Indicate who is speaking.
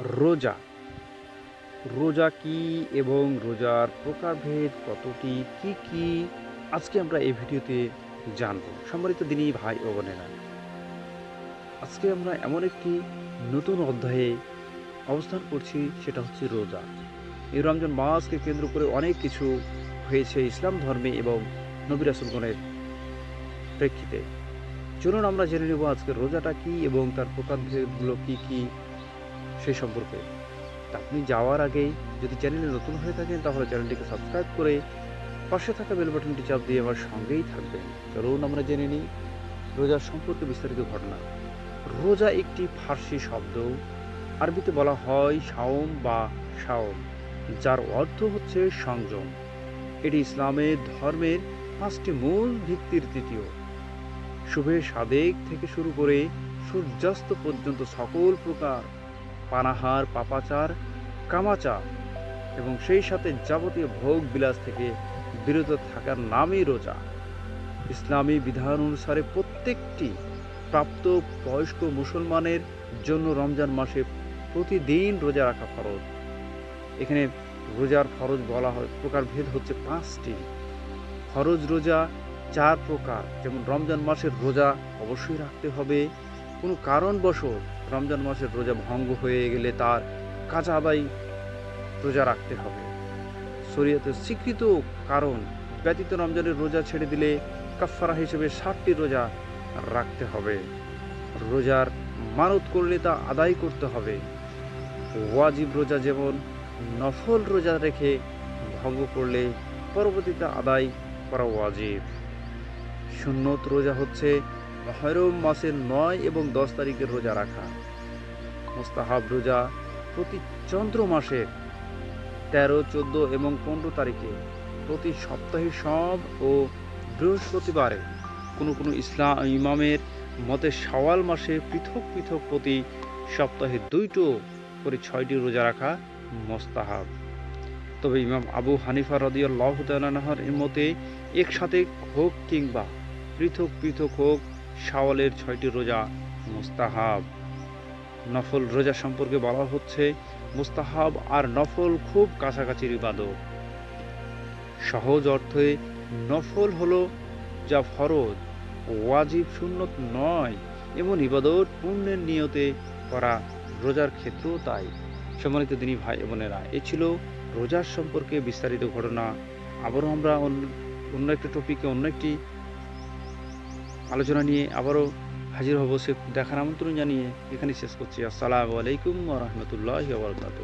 Speaker 1: রোজা। রোজা কি এবং রোজার প্রকারভেদ কতটি, কি কি, আজকে আমরা এই ভিডিওতে জানব। সম্মানিত দিনই ভাই ও বোনেরা, আজকে আমরা এমন একটি নতুন অধ্যায়ে অবস্থান করছি, সেটা হচ্ছে রোজা। এই রমজান মাসকে কেন্দ্র করে অনেক কিছু হয়েছে ইসলাম ধর্মে এবং নবী রাসুলগণের প্রেক্ষিতে। চলুন আমরা জেনে নেব আজকে রোজাটা কি এবং তার প্রকারভেদগুলো কি কি সেই সম্পর্কে। আপনি যাওয়ার আগেই যদি চ্যানেলে নতুন হয়ে থাকেন, তাহলে চ্যানেলটিকে সাবস্ক্রাইব করে পাশে থাকা বেল বাটনটি চাপ দিয়ে আমার সঙ্গেই থাকবেন। চলুন আমরা জেনে নিই রোজার সম্পর্কে বিস্তারিত ঘটনা। রোজা একটি ফার্সি শব্দ। আরবিতে বলা হয় শাওম বা শাওম, যার অর্থ হচ্ছে সংযম। এটি ইসলামের ধর্মের পাঁচটি মূল ভিত্তির তৃতীয়। শুভে সাদেক থেকে শুরু করে সূর্যাস্ত পর্যন্ত সকল প্রকার পানাহার, পাপাচার কামাচার এবং সেই সাথে যাবতীয় ভোগ বিলাস থেকে বিরত থাকার নামই রোজা। ইসলামী বিধান অনুসারে প্রত্যেকটি প্রাপ্ত বয়স্ক মুসলমানের জন্য রমজান মাসে প্রতিদিন রোজা রাখা ফরজ। এখানে রোজার ফরজ বলা হয় প্রকারভেদ হচ্ছে পাঁচটি। ফরজ রোজা চার প্রকার, যেমন রমজান মাসের রোজা অবশ্যই রাখতে হবে। কোনো কারণবশত রমজান মাসের রোজা ভঙ্গ হয়ে গেলে তার কাঁচা আদায় রোজা রাখতে হবে। শরীয়তের স্বীকৃত কারণ ব্যতীত রমজানের রোজা ছেড়ে দিলে কাফারা হিসেবে ষাটটি রোজা রাখতে হবে। রোজার মানত করলে তা আদায় করতে হবে। ওয়াজিব রোজা যেমন নফল রোজা রেখে ভঙ্গ করলে পরবর্তীতে আদায় করা ওয়াজিব। সুন্নত রোজা হচ্ছে মহরম মাসের নয় এবং দশ তারিখের রোজা রাখা। মোস্তাহাব রোজা প্রতি চন্দ্র মাসে তেরো, চোদ্দ এবং পনেরো তারিখে প্রতি সপ্তাহে সব ও বৃহস্পতিবারে কোনো কোনো ইসলাম ইমামের মতে শাওয়াল মাসে পৃথক পৃথক প্রতি সপ্তাহে দুইটো করে ছয়টি রোজা রাখা মোস্তাহাব। তবে ইমাম আবু হানিফা রদিয়াল্লাহ তালাহর মতে, একসাথে হোক কিংবা পৃথক পৃথক হোক শাওয়ালের ছয়টি রোজা মুস্তাহাব। নফল রোজা সম্পর্কে বলা হচ্ছে, মুস্তাহাব আর নফল খুব কাছাকাছির ইবাদত। সহজ অর্থে, নফল হলো যা ফরজ, ওয়াজিব সুন্নত নয় এমন ইবাদত পুণ্যের নিয়তে করা রোজার ক্ষেত্রেও তাই। সম্মানিত দিনী ভাই বোনেরা, এ ছিল রোজার সম্পর্কে বিস্তারিত ঘটনা। আবারও আমরা অন্য- অন্য একটা টপিকে অন্য একটি আলোচনা নিয়ে আবারও হাজির হব সে দেখার আমন্ত্রণ জানিয়ে এখানে শেষ করছি। আসসালামু আলাইকুম রহমতুল্লাহ বরকাত